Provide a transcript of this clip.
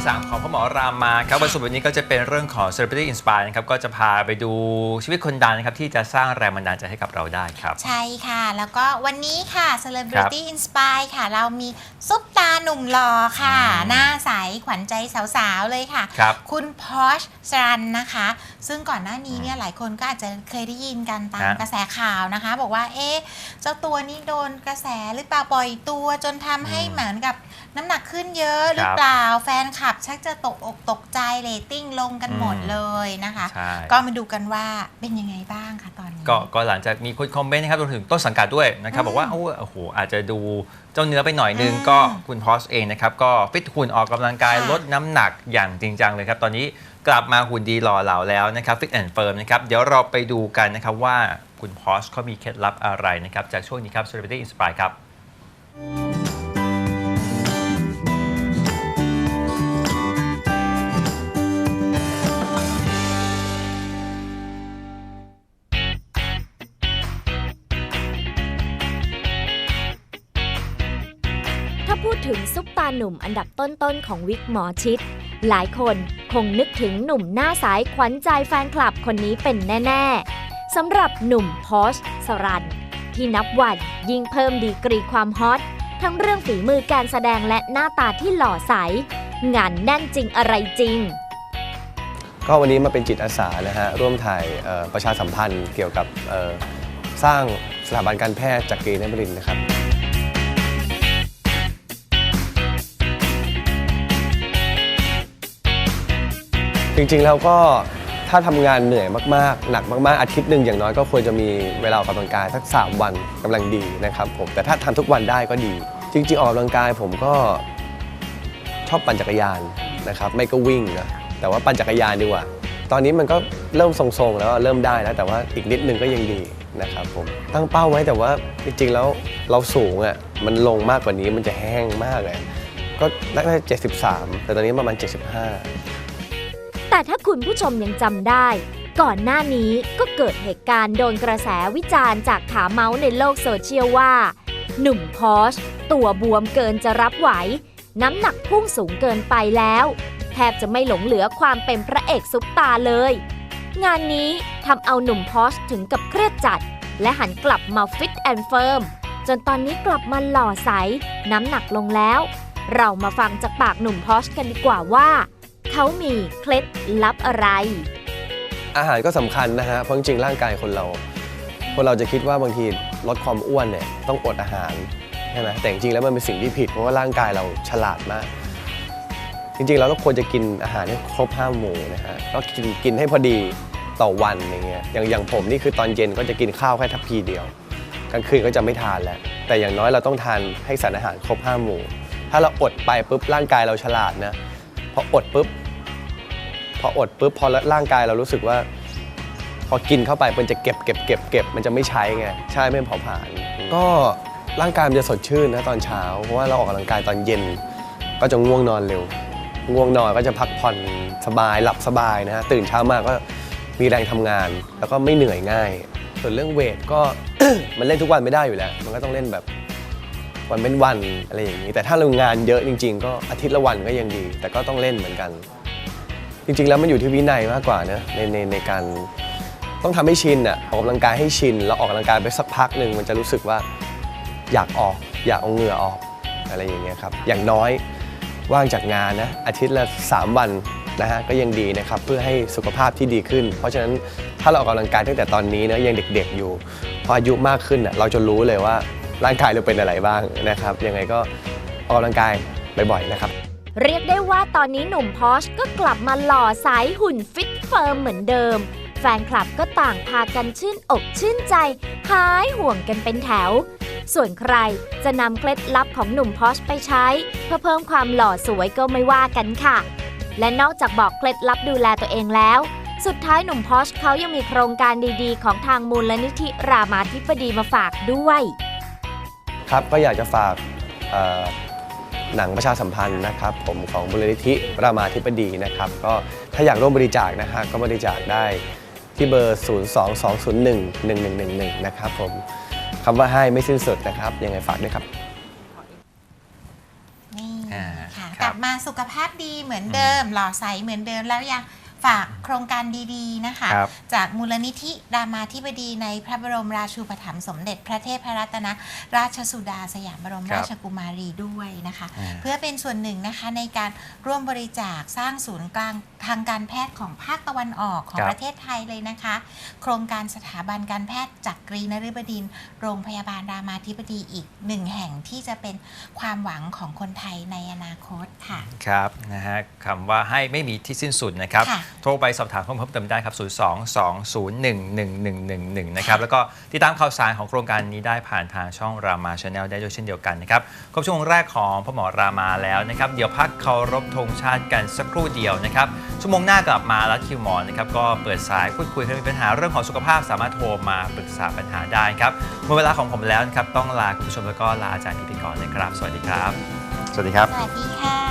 ที่ 3 ของพ่อหมอรามาครับวันศุกร์วันนี้ก็จะเป็นเรื่องของ Celebrity Inspire นะครับก็จะพาไปดูชีวิตคนดังนะครับที่จะสร้างแรงบันดาลใจให้กับเราได้ครับ ใช่ค่ะ แล้วก็วันนี้ค่ะ Celebrity Inspire ค่ะ เรามีซุปตาหนุ่มหล่อค่ะอืมหน้าใสขวัญใจสาวๆเลยค่ะครับคุณพอชสรันนะคะ ซึ่งก่อนหน้านี้เนี่ยหลายคนก็อาจจะเคยได้ยินกันตามฮะกระแสข่าวนะคะ บอกว่าเอ๊ะเจ้าตัวนี้โดนกระแสหรือเปล่าปล่อยตัวจนทำให้เหมือนกับน้ำหนักขึ้นเยอะหรือเปล่าแฟนคลับชักจะตกอกตกใจเรตติ้งลงกันหมดอืมเลยนะคะ ใช่ ก็มาดูกันว่าเป็นยังไงบ้างคะตอนนี้ ก็ก็หลังจากมีคนคอมเมนต์นะครับรวมถึงต้นสังกัดด้วยนะครับ อืมบอกว่าโอ้โอ้โหอาจจะดูเจ้าเนื้อไปหน่อยนึงอืมก็คุณพอสเองนะครับ ก็ฟิตหุ่นออกกำลังกายค่ะ ลดน้ำหนักอย่างจริงจังเลยครับ ตอนนี้กลับมาหุ่นดีหล่อเหลาแล้วนะครับฟิตแอนด์เฟิร์มนะครับเดี๋ยวเราไปดูกันนะครับว่าคุณพอสเขามีเคล็ดลับอะไรนะครับจากช่วงนี้ครับ Celebrity Inspire ครับ ถึงซุปตาหนุ่มอันดับต้นๆของวิกหมอชิด หลายคนคงนึกถึงหนุ่มหน้าสายขวัญใจแฟนคลับคนนี้เป็นแน่ ๆสำหรับหนุ่มพอชสรัน ที่นับวันยิ่งเพิ่มดีกรีความฮอต ทั้งเรื่องฝีมือการแสดงและหน้าตาที่หล่อใส งานแน่นจริงอะไรจริงก็วันนี้มาเป็นจิตอาสานะฮะร่วมถ่ายประชาสัมพันธ์เกี่ยวกับสร้างสถาบันการแพทย์จากกรีนบรินนะครับ จริงๆแล้วก็ถ้าทำงานเหนื่อยมากๆ หนักมากๆ อาทิตย์หนึ่งอย่างน้อยก็ควรจะมีเวลาออกกำลังกายสักสามวันกำลังดีนะครับผมแต่ถ้าทำทุกวันได้ก็ดี จริง ๆ ออกกำลังกายผมก็ชอบปั่นจักรยานนะครับไม่ก็วิ่งนะแต่ว่าปั่นจักรยานดีกว่า ตอนนี้มันก็เริ่มทรงๆแล้วเริ่มได้แล้วแต่ว่าอีกนิดนึงก็ยังดีนะครับผมตั้งเป้าไว้แต่ว่าจริงๆแล้วเราสูงอะมันลงมากกว่านี้มันจะแห้งมากเลยก็น่าจะ73 แต่ตอนนี้ประมาณ 75 แต่ถ้าคุณผู้ชมยังจำได้ ก่อนหน้านี้ก็เกิดเหตุการณ์โดนกระแสวิจารณ์จากขาเมาส์ในโลกโซเชียลว่า หนุ่มพอชตัวบวมเกินจะรับไหว น้ำหนักพุ่งสูงเกินไปแล้ว แทบจะไม่หลงเหลือความเป็นพระเอกซุปตาเลย งานนี้ทำเอาหนุ่มพอชถึงกับเครียดจัด และหันกลับมาฟิตแอนด์เฟิร์มจนตอนนี้กลับมาหล่อใส น้ำหนักลงแล้ว เรามาฟังจากปากหนุ่มพอชกันดีกว่าว่า เขามีเคล็ดลับอะไร อาหารก็สำคัญนะฮะ เพราะจริงๆร่างกายคนเรา คนเราจะคิดว่าบางทีลดความอ้วนเนี่ยต้องอดอาหารใช่ไหมแต่จริงๆแล้วมันเป็นสิ่งที่ผิดเพราะว่าร่างกายเราฉลาดมาก จริงๆ แล้วเราควรจะกินอาหารให้ครบห้าหมู่นะฮะก็กินกินให้พอดีต่อวันอย่างเงี้ยอย่างอย่างผมนี่คือตอนเย็นก็จะกินข้าวแค่ทัพพีเดียวกลางคืนก็จะไม่ทานแล้ว แต่อย่างน้อยเราต้องทานให้สารอาหารครบห้าหมู่ ถ้าเราอดไปปุ๊บร่างกายเราฉลาดนะพออดปุ๊บ พออดปุ๊บพอร่างกายเรารู้สึกว่า พอกินเข้าไปมันจะเก็บเก็บเก็บเก็บมันจะไม่ใช้ไงใช่ไม่เผาผลาญก็ร่างกายมันจะสดชื่นนะตอนเช้า เพราะว่าเราออกกำลังกายตอนเย็น ก็จะง่วงนอนเร็ว ง่วงนอนก็จะพักผ่อนสบายหลับสบายนะฮะตื่นเช้ามาก็มีแรงทำงาน แล้วก็ไม่เหนื่อยง่าย ส่วนเรื่องเวทก็มันเล่นทุกวันไม่ได้อยู่แล้ว มันก็ต้องเล่นแบบวันเป็นวันอะไรอย่างนี้ แต่ถ้าเรางานเยอะจริง ๆ ก็อาทิตย์ละวันก็ยังดี แต่ก็ต้องเล่นเหมือนกัน จริงๆ แล้วมันอยู่ที่วินัยมากกว่าเนะในในในการต้องทำให้ชินอะออกกำลังกายให้ชิน แล้วออกกำลังกายไปสักพักหนึ่งมันจะรู้สึกว่าอยากออก อยากเอาเหงื่อออกอะไรอย่างเงี้ยครับอย่างน้อยว่างจากงานนะอาทิตย์ละ 3 วันนะฮะก็ยังดีนะครับเพื่อให้สุขภาพที่ดีขึ้น เพราะฉะนั้นถ้าเราออกกำลังกายตั้งแต่ตอนนี้นะยังเด็กๆอยู่พออายุมากขึ้นอะเราจะรู้เลยว่าร่างกายเราเป็นอะไรบ้างนะครับยังไงก็ออกกำลังกายบ่อยๆนะครับ เรียกได้ว่าตอนนี้หนุ่มพอชก็กลับมาหล่อใสหุ่นฟิตเฟิร์มเหมือนเดิม แฟนคลับก็ต่างพากันชื่นอกชื่นใจ หายห่วงกันเป็นแถว ส่วนใครจะนำเคล็ดลับของหนุ่มพอชไปใช้ เพื่อเพิ่มความหล่อสวยก็ไม่ว่ากันค่ะ และนอกจากบอกเคล็ดลับดูแลตัวเองแล้ว สุดท้ายหนุ่มพอชเขายังมีโครงการดีๆ ของทางมูลนิธิรามาธิบดีมาฝากด้วย ครับก็อยากจะฝาก หนังประชาสัมพันธ์นะครับผมของมูลนิธิรามาธิบดีนะครับก็ถ้าอยากร่วมบริจาคนะฮะก็บริจาคได้ที่เบอร์ 022011111 นะครับผมคำว่าให้ไม่สิ้นสุดนะครับยังไงฝากด้วยครับ นี่อ่าค่ะครับกลับมาสุขภาพดีเหมือนเดิม หล่อใสเหมือนเดิมแล้วยัง ฝากโครงการดีๆนะคะ ครับ จากมูลนิธิรามาธิบดีในพระบรมราชูปถัมภ์สมเด็จพระเทพรัตนราชสุดาสยามบรมครับราชกุมารีด้วยนะคะ อ่า เพื่อเป็นส่วนหนึ่งนะคะในการร่วมบริจาคสร้างศูนย์กลาง ทางการแพทย์ของภาคตะวันออกของครับประเทศไทยเลยนะคะ โครงการสถาบันการแพทย์จักรีนฤบดินทร์โรงพยาบาลรามาธิบดีอีกหนึ่งแห่งที่จะเป็นความหวังของคนไทยในอนาคตค่ะ ครับนะฮะคำว่าให้ไม่มีที่สิ้นสุดนะครับค่ะโทรไปสอบถามเพิ่มเติมได้ครับ 0 2 2 0 1 1 1 1 1 นะครับ แล้วก็ติดตามข่าวสารของโครงการนี้ได้ผ่านทางช่องรามาชาแนลได้ด้วยเช่นเดียวกันนะครับครบช่วงแรกของพ่อหมอรามาแล้วนะครับ เดี๋ยวพักเคารพธงชาติกันสักครู่เดียวนะครับ ชั่วโมงหน้ากลับมาแล้วคิวหมอนะครับก็เปิดสายพูดคุยถ้ามีปัญหาเรื่องของสุขภาพสามารถโทรมาปรึกษาปัญหาได้ครับหมดเวลาของผมแล้วนะครับต้องลาคุณผู้ชมแล้วก็ลาอาจารย์พิธีกรนะครับ สวัสดีครับ สวัสดีครับ สวัสดีค่ะ